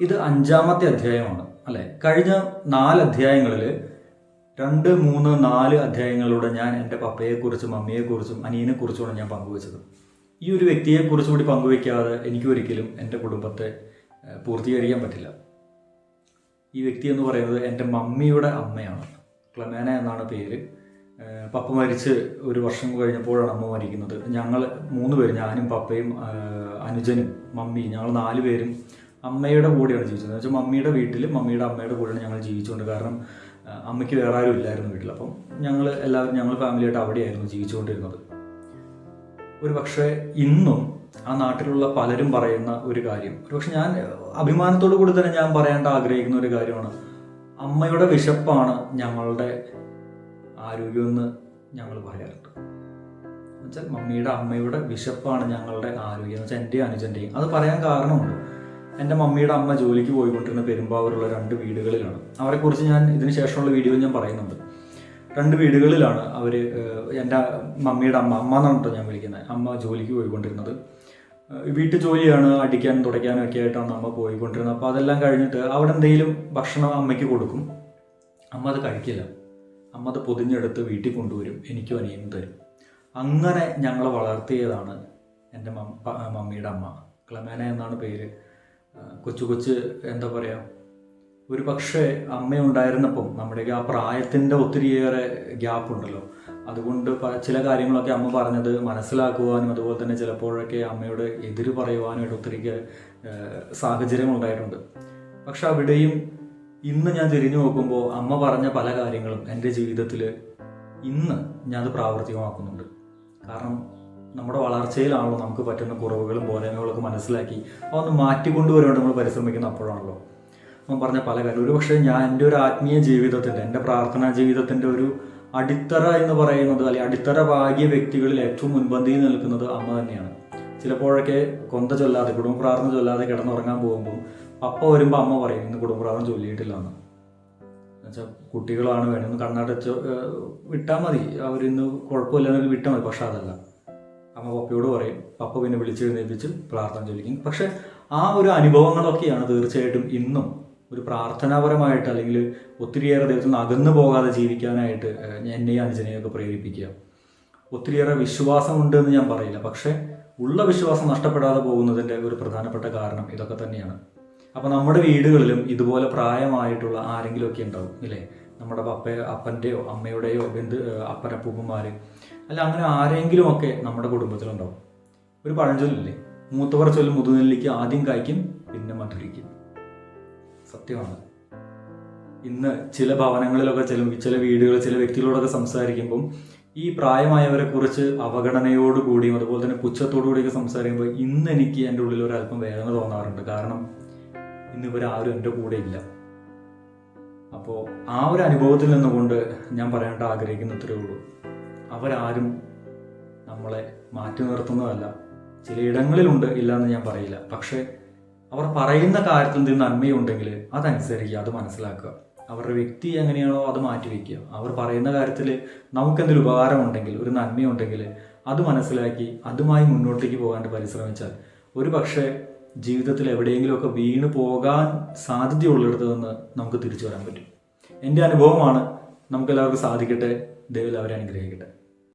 ഇത് അഞ്ചാമത്തെ അധ്യായമാണ് അല്ലെ? കഴിഞ്ഞ നാല് അധ്യായങ്ങളിൽ രണ്ട് മൂന്ന് നാല് അധ്യായങ്ങളിലൂടെ ഞാൻ എന്റെ പപ്പയെക്കുറിച്ചും അമ്മയെക്കുറിച്ചും അനിയനെക്കുറിച്ചുമാണ് ഞാൻ പങ്കുവച്ചത്. ഈ ഒരു വ്യക്തിയെക്കുറിച്ച് കൂടി പങ്കുവെക്കാതെ എനിക്ക് ഒരിക്കലും എന്റെ കുടുംബത്തെ പൂർത്തീകരിക്കാൻ പറ്റില്ല. ഈ വ്യക്തി എന്ന് പറയുന്നത് എന്റെ മമ്മിയുടെ അമ്മയാണ്. ക്ലമേന എന്നാണ് പേര്. പപ്പ മരിച്ച് ഒരു വർഷം കഴിഞ്ഞപ്പോഴാണ് അമ്മ മരിക്കുന്നത്. ഞങ്ങൾ മൂന്ന് പേര് ഞാനും പപ്പയും അനുജനും മമ്മി ഞങ്ങൾ നാല് പേരും അമ്മയുടെ കൂടെയാണ് ജീവിച്ചത്. എന്ന് മമ്മിയുടെ വീട്ടിൽ മമ്മിയുടെ അമ്മയുടെ കൂടെയാണ് ഞങ്ങൾ ജീവിച്ചുകൊണ്ട് കാരണം അമ്മയ്ക്ക് വേറെ ആരും ഇല്ലായിരുന്നു വീട്ടിൽ. അപ്പം ഞങ്ങൾ എല്ലാവരും ഞങ്ങൾ ഫാമിലിയായിട്ട് അവിടെയായിരുന്നു ജീവിച്ചുകൊണ്ടിരുന്നത്. ഒരു പക്ഷേ ഇന്നും ആ നാട്ടിലുള്ള പലരും പറയുന്ന ഒരു കാര്യം. പക്ഷെ ഞാൻ അഭിമാനത്തോടു കൂടി തന്നെ ഞാൻ പറയാണ്ട് ആഗ്രഹിക്കുന്ന ഒരു കാര്യമാണ്. അമ്മയുടെ വിശപ്പാണ് ഞങ്ങളുടെ ആരോഗ്യമെന്ന് ഞങ്ങൾ പറയാറുണ്ട്. എന്നുവെച്ചാൽ മമ്മിയുടെ അമ്മയുടെ വിശപ്പാണ് ഞങ്ങളുടെ ആരോഗ്യം. എന്ന് വെച്ചാൽ എന്റെയും അനുജന്റെയും. അത് പറയാൻ കാരണമുണ്ട്. എന്റെ മമ്മിയുടെ അമ്മ ജോലിക്ക് പോയിക്കൊണ്ടിരുന്ന പെരുമ്പാവൂരുള്ള രണ്ട് വീടുകളിലാണ്. അവരെക്കുറിച്ച് ഞാൻ ഇതിന് ശേഷമുള്ള വീഡിയോയിൽ ഞാൻ പറയുന്നുണ്ട്. രണ്ട് വീടുകളിലാണ് അവർ എന്റെ മമ്മിയുടെ അമ്മ അമ്മ എന്നാണ് ഞാൻ വിളിക്കുന്നത്. അമ്മ ജോലിക്ക് പോയിക്കൊണ്ടിരുന്നത്. വീട്ടു ജോലിയാണ് അടിക്കാനും തുടയ്ക്കാനും ഒക്കെ ആയിട്ടാണ് അമ്മ പോയിക്കൊണ്ടിരുന്നത്. അപ്പോൾ അതെല്ലാം കഴിഞ്ഞിട്ട് അവിടെ എന്തെങ്കിലും ഭക്ഷണം അമ്മയ്ക്ക് കൊടുക്കും. അമ്മ അത് കഴിക്കില്ല. അമ്മ അത് പൊതിഞ്ഞെടുത്ത് വീട്ടിൽ കൊണ്ടുവരും എനിക്കും അനിയനും തരും. അങ്ങനെ ഞങ്ങളെ വളർത്തിയതാണ് എന്റെ മമ്മിയുടെ അമ്മ. ക്ലമേന എന്നാണ് പേര്. കൊച്ചു കൊച്ച് എന്താ പറയുക ഒരു പക്ഷേ അമ്മയുണ്ടായിരുന്നപ്പം നമ്മുടെയൊക്കെ ആ പ്രായത്തിന്റെ ഒത്തിരിയേറെ ഗ്യാപ്പ് ഉണ്ടല്ലോ അതുകൊണ്ട് ചില കാര്യങ്ങളൊക്കെ അമ്മ പറഞ്ഞത് മനസ്സിലാക്കുവാനും അതുപോലെ തന്നെ ചിലപ്പോഴൊക്കെ അമ്മയോട് എതിര് പറയുവാനുമായിട്ട് ഒത്തിരിക്ക് സാഹചര്യങ്ങളുണ്ടായിട്ടുണ്ട്. പക്ഷെ അവിടെയും ഇന്ന് ഞാൻ തിരിഞ്ഞു നോക്കുമ്പോൾ അമ്മ പറഞ്ഞ പല കാര്യങ്ങളും എന്റെ ജീവിതത്തിൽ ഇന്ന് ഞാനത് പ്രാവർത്തികമാക്കുന്നുണ്ട്. കാരണം നമ്മുടെ വളർച്ചയിലാണല്ലോ നമുക്ക് പറ്റുന്ന കുറവുകളും പോരായ്മകളൊക്കെ മനസ്സിലാക്കി അതൊന്ന് മാറ്റിക്കൊണ്ടുവരാൻ നമ്മൾ പരിശ്രമിക്കുന്ന അപ്പോഴാണല്ലോ. അവൻ പറഞ്ഞ പല കാര്യം ഒരു പക്ഷേ ഞാൻ എന്റെ ഒരു ആത്മീയ ജീവിതത്തിന്റെ എന്റെ പ്രാർത്ഥനാ ജീവിതത്തിന്റെ ഒരു അടിത്തറ എന്ന് പറയുന്നത് അല്ലെങ്കിൽ അടിത്തറ ഭാഗ്യ വ്യക്തികളിൽ ഏറ്റവും മുൻപന്തിയിൽ നിൽക്കുന്നത് അമ്മ തന്നെയാണ്. ചിലപ്പോഴൊക്കെ കൊന്ത ചൊല്ലാതെ കുടുംബ പ്രാർത്ഥന ചൊല്ലാതെ കിടന്നുറങ്ങാൻ പോകുമ്പോൾ അപ്പ വരുമ്പോൾ അമ്മ പറയും ഇന്ന് കുടുംബ പ്രാർത്ഥന ചൊല്ലിയിട്ടില്ല എന്ന് എന്നുവെച്ചാൽ കുട്ടികളാണ് വേണമെന്ന് കണ്ണടച്ച് വിട്ടാൽ മതി. അവരിന്ന് കുഴപ്പമില്ലെന്നൊക്കെ വിട്ടാൽ മതി. പക്ഷെ അതല്ല. അമ്മ പപ്പയോട് പറയും പപ്പ പിന്നെ വിളിച്ചെഴുന്നേൽപ്പിച്ച് പ്രാർത്ഥന ചൊല്ലിക്കും. പക്ഷെ ആ ഒരു അനുഭവങ്ങളൊക്കെയാണ് തീർച്ചയായിട്ടും ഇന്നും ഒരു പ്രാർത്ഥനാപരമായിട്ട് അല്ലെങ്കിൽ ഒത്തിരിയേറെ ദൈവത്തിൽ നിന്ന് അകന്നു പോകാതെ ജീവിക്കാനായിട്ട് എന്നെയും അനുജനെയൊക്കെ പ്രേരിപ്പിക്കുക. ഒത്തിരിയേറെ വിശ്വാസമുണ്ട് എന്ന് ഞാൻ പറയില്ല. പക്ഷേ ഉള്ള വിശ്വാസം നഷ്ടപ്പെടാതെ പോകുന്നതിന്റെ ഒരു പ്രധാനപ്പെട്ട കാരണം ഇതൊക്കെ തന്നെയാണ്. അപ്പോൾ നമ്മുടെ വീടുകളിലും ഇതുപോലെ പ്രായമായിട്ടുള്ള ആരെങ്കിലുമൊക്കെ ഉണ്ടാവും ഇല്ലേ? നമ്മുടെ പപ്പ അപ്പന്റെയോ അമ്മയുടെയോ ബന്ധു അപ്പനപ്പൂപ്പന്മാർ അല്ല അങ്ങനെ ആരെങ്കിലും ഒക്കെ നമ്മുടെ കുടുംബത്തിലുണ്ടാവും. ഒരു പഴഞ്ചൊല്ലില്ലേ? മൂത്തവർ ചൊല്ലും മുതുനെല്ലിക്ക് ആദ്യം കായ്ക്കും പിന്നെ മധുരിക്കും. സത്യമാണ്. ഇന്ന് ചില ഭവനങ്ങളിലൊക്കെ ചില ചില വീടുകൾ ചില വ്യക്തികളോടൊക്കെ സംസാരിക്കുമ്പം ഈ പ്രായമായവരെ കുറിച്ച് അവഗണനയോടുകൂടിയും അതുപോലെ തന്നെ പുച്ഛത്തോടുകൂടിയൊക്കെ സംസാരിക്കുമ്പോൾ ഇന്ന് എനിക്ക് എന്റെ ഉള്ളിൽ ഒരു അല്പം വേദന തോന്നാറുണ്ട്. കാരണം ഇന്നിവരാരും എന്റെ കൂടെ ഇല്ല. അപ്പോൾ ആ ഒരു അനുഭവത്തിൽ നിന്നുകൊണ്ട് ഞാൻ പറയാനായിട്ട് ആഗ്രഹിക്കുന്ന ഇത്രയേ ഉള്ളൂ. അവരാരും നമ്മളെ മാറ്റി നിർത്തുന്നതല്ല. ചിലയിടങ്ങളിലുണ്ട് ഇല്ല എന്ന് ഞാൻ പറയില്ല. പക്ഷേ അവർ പറയുന്ന കാര്യത്തിൽ നിന്ന് നന്മയുണ്ടെങ്കിൽ അതനുസരിക്കുക അത് മനസ്സിലാക്കുക. അവരുടെ വ്യക്തി എങ്ങനെയാണോ അത് മാറ്റി വയ്ക്കുക അവർ പറയുന്ന കാര്യത്തിൽ നമുക്കെന്തെങ്കിലും ഉപകാരമുണ്ടെങ്കിൽ ഒരു നന്മയുണ്ടെങ്കിൽ അത് മനസ്സിലാക്കി അതുമായി മുന്നോട്ടേക്ക് പോകാണ്ട് പരിശ്രമിച്ചാൽ ഒരു പക്ഷേ ജീവിതത്തിൽ എവിടെയെങ്കിലുമൊക്കെ വീണ് പോകാൻ സാധ്യതയുള്ളിടത്ത് നിന്ന് നമുക്ക് തിരിച്ചു വരാൻ പറ്റും. എന്റെ അനുഭവമാണ് നമുക്കെല്ലാവർക്കും സാധിക്കട്ടെ. ദൈവം അവരെ അനുഗ്രഹിക്കട്ടെ.